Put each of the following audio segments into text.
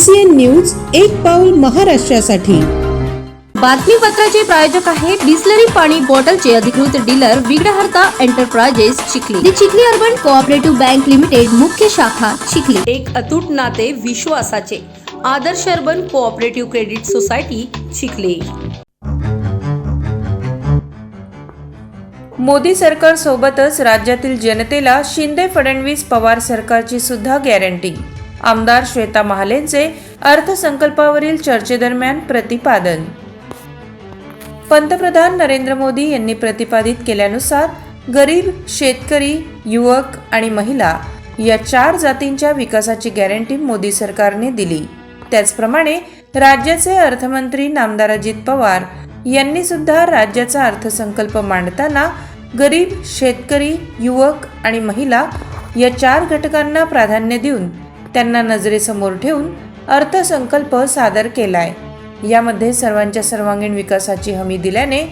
BCN news एक पाऊल महाराष्ट्रासाठी. बातमीपत्राचे प्रायोजक आहे बिस्लरी पाणी बॉटलचे अधिकृत dealer Vighnaharta enterprises Chikhli. The Chikhli urban cooperative bank limited मुख्य शाखा चिखली. एक अतूट नाते विश्वासाचे. Adarsh urban cooperative credit society Chikhli. Modi सरकार सोबतच राज्यातील जनतेला शिंदे फडणवीस पवार सरकारची सुद्धा गॅरंटी. आमदार श्वेता महालेंचे अर्थसंकल्पावरील चर्चेदरम्यान प्रतिपादन. पंतप्रधान नरेंद्र मोदी यांनी प्रतिपादित केल्यानुसार गरीब शेतकरी युवक आणि महिला या चार जातींच्या विकासाची गॅरंटी मोदी सरकारने दिली. त्याचप्रमाणे राज्याचे अर्थमंत्री नामदार अजित पवार यांनी सुद्धा राज्याचा अर्थसंकल्प मांडताना गरीब शेतकरी युवक आणि महिला या चार घटकांना प्राधान्य देऊन त्यांना नजरेसमोर ठेवून अर्थसंकल्प सादर केलाय. यामध्ये सर्वांच्या सर्वांगीण विकासाची हमी दिल्याने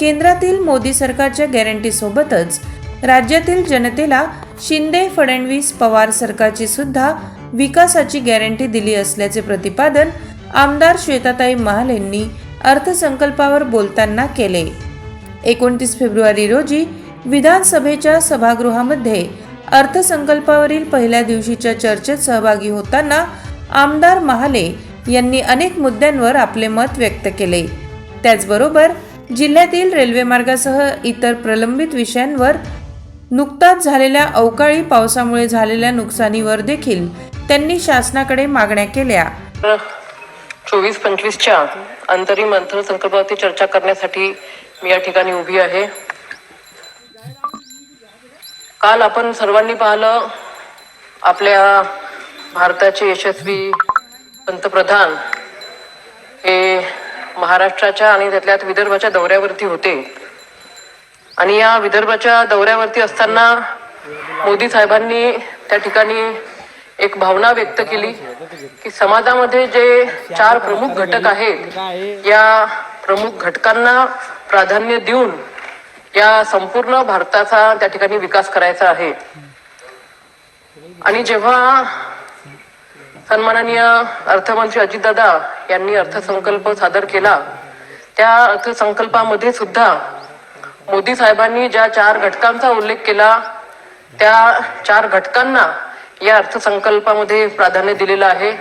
केंद्रातील मोदी सरकारच्या गॅरंटीसोबतच राज्यातील जनतेला शिंदे फडणवीस पवार सरकारची सुद्धा विकासाची गॅरंटी दिली असल्याचे प्रतिपादन आमदार श्वेताताई महाल यांनी अर्थसंकल्पावर बोलताना केले. एकोणतीस फेब्रुवारी रोजी विधानसभेच्या सभागृहामध्ये अर्थसंकल्पावरील पहिल्या दिवशीच्या चर्चेत सहभागी होताना आमदार महाले यांनी अनेक मुद्द्यांवर आपले मत व्यक्त केले. त्याचबरोबर जिल्ह्यातील रेल्वे मार्गासह इतर प्रलंबित विषयांवर नुकताच झालेल्या अवकाळी पावसामुळे झालेल्या नुकसानीवर देखील त्यांनी शासनाकडे मागण्या केल्या. चोवीस पंचवीसच्या अंतरिम अर्थसंकल्पावरती चर्चा करण्यासाठी मी या ठिकाणी उभी आहे. काल आपण सर्वांनी पाहिलं आपल्या भारताचे यशस्वी पंतप्रधान हे महाराष्ट्राच्या आणि त्यातल्यात विदर्भाच्या दौऱ्यावरती होते. आणि या विदर्भाच्या दौऱ्यावरती असताना मोदी साहेबांनी त्या ठिकाणी एक भावना व्यक्त केली की समाजामध्ये जे चार प्रमुख घटक आहेत या प्रमुख घटकांना प्राधान्य देऊन या संपूर्ण भारताचा त्या ठिकाणी विकास करायचा आहे. आणि जेव्हा सन्माननीय अर्थमंत्री अजितदादा यांनी अर्थसंकल्प सादर केला त्या अर्थसंकल्पामध्ये सुद्धा मोदी साहेबांनी ज्या चार घटकांचा उल्लेख केला त्या चार घटकांना या अर्थसंकल्पामध्ये प्राधान्य दिलेलं आहे.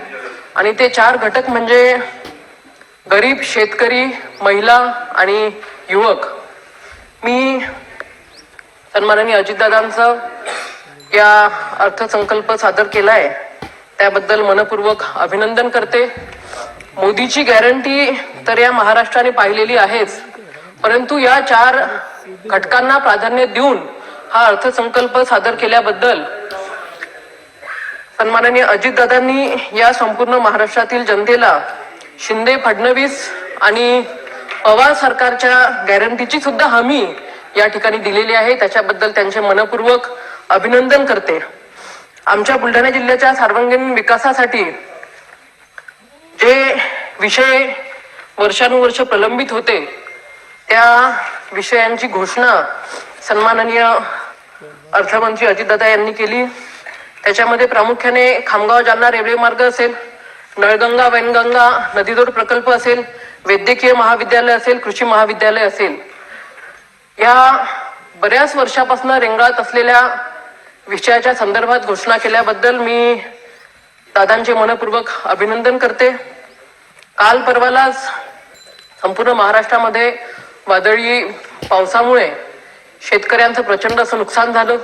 आणि ते चार घटक म्हणजे गरीब शेतकरी महिला आणि युवक. मी सन्माननीय अजितदादांचं या अर्थसंकल्प सादर केला आहे त्याबद्दल मनपूर्वक अभिनंदन करते. मोदीची गॅरंटी तर या महाराष्ट्राने पाहिलेली आहेच. परंतु या चार घटकांना प्राधान्य देऊन हा अर्थसंकल्प सादर केल्याबद्दल सन्माननीय अजितदादांनी या संपूर्ण महाराष्ट्रातील जनतेला शिंदे फडणवीस आणि पवार सरकारच्या गॅरंटीची सुद्धा हमी या ठिकाणी दिलेली आहे. त्याच्याबद्दल त्यांचे मनपूर्वक अभिनंदन करते. आमच्या बुलढाणा जिल्ह्याच्या सर्वांगीण विकासासाठी जे विषय वर्षानुवर्ष प्रलंबित होते त्या विषयांची घोषणा सन्माननीय अर्थमंत्री अजितदादा यांनी केली. त्याच्यामध्ये प्रामुख्याने खामगाव जालना रेल्वे मार्ग असेल नळगंगा वैनगंगा नदीदोड प्रकल्प असेल वैद्यकीय महाविद्यालय असेल कृषी महाविद्यालय असेल या बऱ्याच वर्षापासून रेंगाळत असलेल्या विषयाच्या संदर्भात घोषणा केल्याबद्दल मी दादांचे मनपूर्वक अभिनंदन करते. काल परवालाच संपूर्ण महाराष्ट्रामध्ये वादळी पावसामुळे शेतकऱ्यांचं प्रचंड असं नुकसान झालं.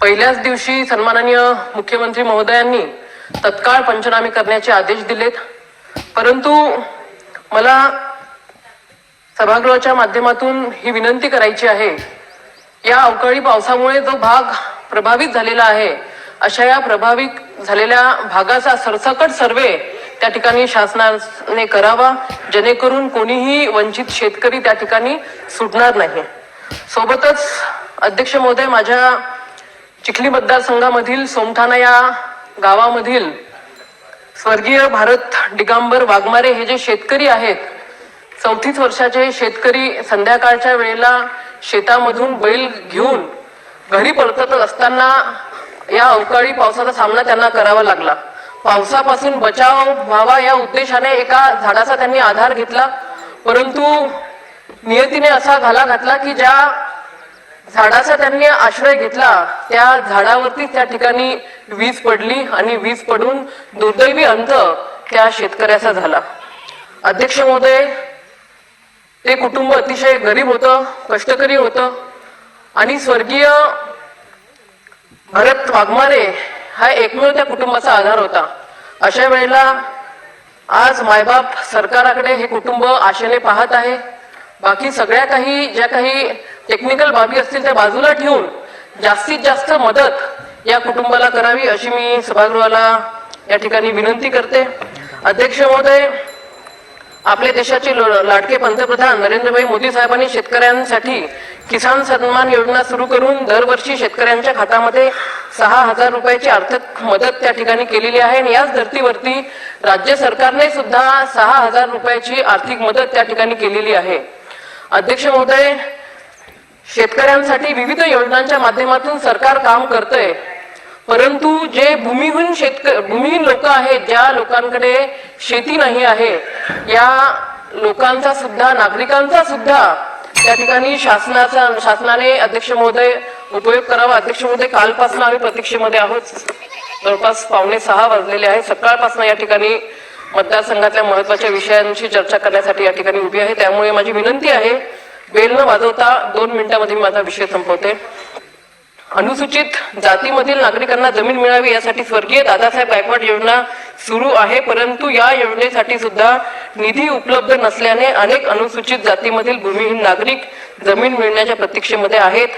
पहिल्याच दिवशी सन्माननीय मुख्यमंत्री महोदयांनी तत्काळ पंचनामे करण्याचे आदेश दिलेत. परंतु मला सभागृहाच्या माध्यमातून ही विनंती करायची आहे. या अवकाळी पावसामुळे जो भाग प्रभावित झालेला आहे अशा या प्रभावित झालेल्या भागाचा सरसकट सर्वे त्या ठिकाणी शासनाने करावा जेणेकरून कोणीही वंचित शेतकरी त्या ठिकाणी सुटणार नाही. सोबतच अध्यक्ष महोदय माझ्या चिखली मतदारसंघामधील सोमठाणा या गावामधील स्वर्गीय भारत डिगांबर वाघमारे हे जे शेतकरी आहेत चौतीस वर्षाचे शेतकरी संध्याकाळच्या वेळेला शेतामधून बैल घेऊन घरी परतत असताना या अवकाळी पावसाचा सामना त्यांना करावा लागला. पावसापासून बचाव व्हावा या उद्देशाने एका झाडाचा त्यांनी आधार घेतला. परंतु नियतीने असा घाला घातला की ज्या झाडाचा त्यांनी आश्रय घेतला त्या झाडावरती त्या ठिकाणी वीज पडली आणि वीज पडून दुर्दैवी अंत त्या शेतकऱ्याचा झाला. अध्यक्ष महोदय ते कुटुंब अतिशय गरीब होतं कष्टकरी होतं आणि स्वर्गीय भरत वाघमारे हा एकमेव त्या कुटुंबाचा आधार होता. अशा वेळेला आज मायबाप सरकाराकडे हे कुटुंब आशेने पाहत आहे. बाकी सगळ्या काही ज्या काही टेक्निकल बाबी असतील त्या बाजूला ठेवून जास्तीत जास्त मदत या कुटुंबाला करावी अशी मी सभागृहाला या ठिकाणी विनंती करते. अध्यक्ष महोदय आपल्या देशाचे लाडके पंतप्रधान नरेंद्रभाई मोदी साहेबांनी शेतकऱ्यांसाठी किसान सन्मान योजना सुरू करून दरवर्षी शेतकऱ्यांच्या खात्यामध्ये सहा हजार रुपयाची आर्थिक मदत त्या ठिकाणी केलेली आहे आणि याच धर्तीवरती राज्य सरकारने सुद्धा सहा हजार रुपयाची आर्थिक मदत त्या ठिकाणी केलेली आहे. अध्यक्ष महोदय शेतकऱ्यांसाठी विविध योजनांच्या माध्यमातून सरकार काम करतंय. परंतु जे भूमिहीन शेतक भूमिहीन लोक आहेत ज्या लोकांकडे शेती नाही आहे या लोकांचा सुद्धा नागरिकांचा सुद्धा त्या ठिकाणी शासनाचा शासनाने अध्यक्ष महोदय उपयोग करावा. अध्यक्ष महोदय कालपासून आम्ही प्रतीक्षेमध्ये आहोत. जवळपास पावणे सहा वाजलेले आहे. सकाळपासून या ठिकाणी मतदारसंघातल्या महत्त्वाच्या विषयांची चर्चा करण्यासाठी या ठिकाणी उभी आहे. त्यामुळे माझी विनंती आहे वेल न वाजवता दोन मिनिटांमध्ये मी माझा विषय संपवते. अनुसूचित जातीमधील नागरिकांना जमीन मिळावी यासाठी स्वर्गीय दादासाहेब गायकवाड योजना सुरू आहे परंतु या योजनेसाठी सुद्धा निधी उपलब्ध नसल्याने अनेक अनुसूचित जातीमधील भूमिहीन नागरिक जमीन मिळण्याच्या प्रतीक्षेमध्ये आहेत.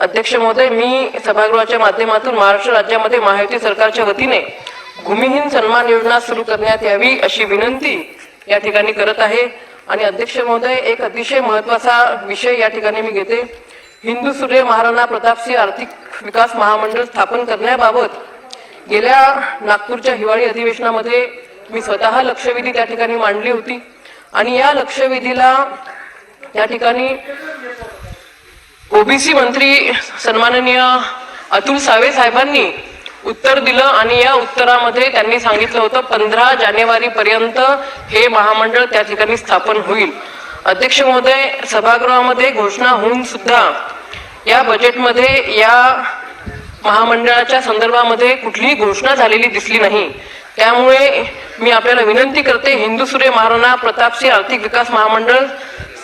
अध्यक्ष महोदय मी सभागृहाच्या माध्यमातून महाराष्ट्र राज्यामध्ये महायुती सरकारच्या वतीने भूमिहीन सन्मान योजना सुरू करण्यात यावी अशी विनंती या ठिकाणी करत आहे. आणि अध्यक्ष महोदय एक अतिशय महत्त्वाचा विषय या ठिकाणी मी घेते. हिंदू सूर्य महाराणा प्रतापसिंह आर्थिक विकास महामंडळ स्थापन करण्याबाबत गेल्या नागपूरच्या हिवाळी अधिवेशनामध्ये मी स्वतः लक्षवेधी त्या ठिकाणी मांडली होती. आणि या लक्षवेधीला या ठिकाणी ओबीसी मंत्री सन्माननीय अतुल सावे साहेबांनी उत्तर दिलं आणि या उत्तरामध्ये त्यांनी सांगितलं होतं पंधरा जानेवारी पर्यंत हे महामंडळ त्या ठिकाणी स्थापन होईल. अध्यक्ष महोदय सभागृहामध्ये घोषणा होऊन सुद्धा या बजेटमध्ये या महामंडळाच्या संदर्भामध्ये कुठलीही घोषणा झालेली दिसली नाही. त्यामुळे मी आपल्याला विनंती करते हिंदू सूर्य महाराणा प्रतापसिंह आर्थिक विकास महामंडळ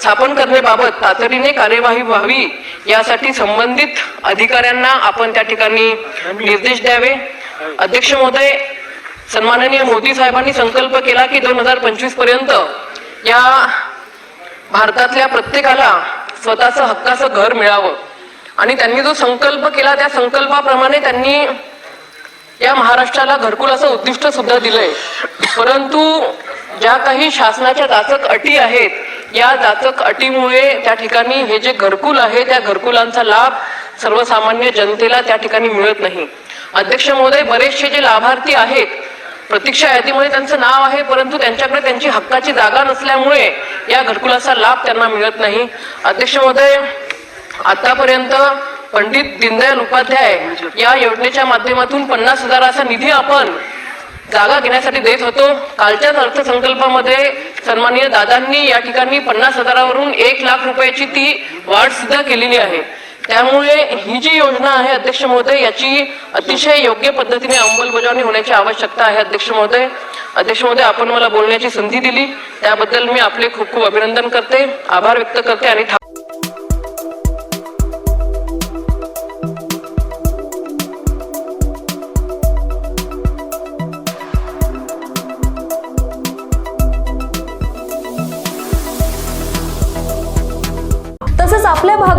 स्थापन करण्याबाबत तातडीने कार्यवाही व्हावी यासाठी संबंधित अधिकाऱ्यांना आपण त्या ठिकाणी निर्देश द्यावे. अध्यक्ष महोदय सन्माननीय मोदी साहेबांनी संकल्प केला की दोन हजार पंचवीसपर्यंत या भारतातल्या प्रत्येकाला स्वतःचं हक्काचं घर मिळावं. आणि त्यांनी जो संकल्प केला त्या संकल्पाप्रमाणे त्यांनी या महाराष्ट्राला घरकुल असं उद्दिष्ट सुद्धा दिलंय. परंतु ज्या काही शासनाच्या दाचक अटी आहेत या जाचक अटीमुळे त्या ठिकाणी हे जे घरकुल आहे त्या घरकुलांचा लाभ सर्वसामान्य जनतेला त्या ठिकाणी मिळत नाही. अध्यक्ष महोदय बरेचसे जे लाभार्थी आहेत प्रतीक्षा यादीमध्ये त्यांचं नाव आहे परंतु त्यांच्याकडे त्यांची हक्काची जागा नसल्यामुळे या घरकुलाचा लाभ त्यांना मिळत नाही. अध्यक्ष महोदय आतापर्यंत पंडित दीनदयाल उपाध्याय या योजनेच्या माध्यमातून पन्नास हजाराचा निधी आपण जागा घेण्यासाठी देत होतो. कालच्याच अर्थसंकल्पामध्ये सन्माननीय दादांनी या ठिकाणी पन्नास हजारावरून एक लाख रुपयाची ती वाढ सुद्धा केलेली आहे. त्यामुळे ही जी योजना आहे अध्यक्ष महोदय याची अतिशय योग्य पद्धतीने अंमलबजावणी होण्याची आवश्यकता आहे अध्यक्ष महोदय. अध्यक्ष महोदय आपण मला बोलण्याची संधी दिली. त्याबद्दल मी आपले खूप खूप अभिनंदन करते. आभार व्यक्त करते आणि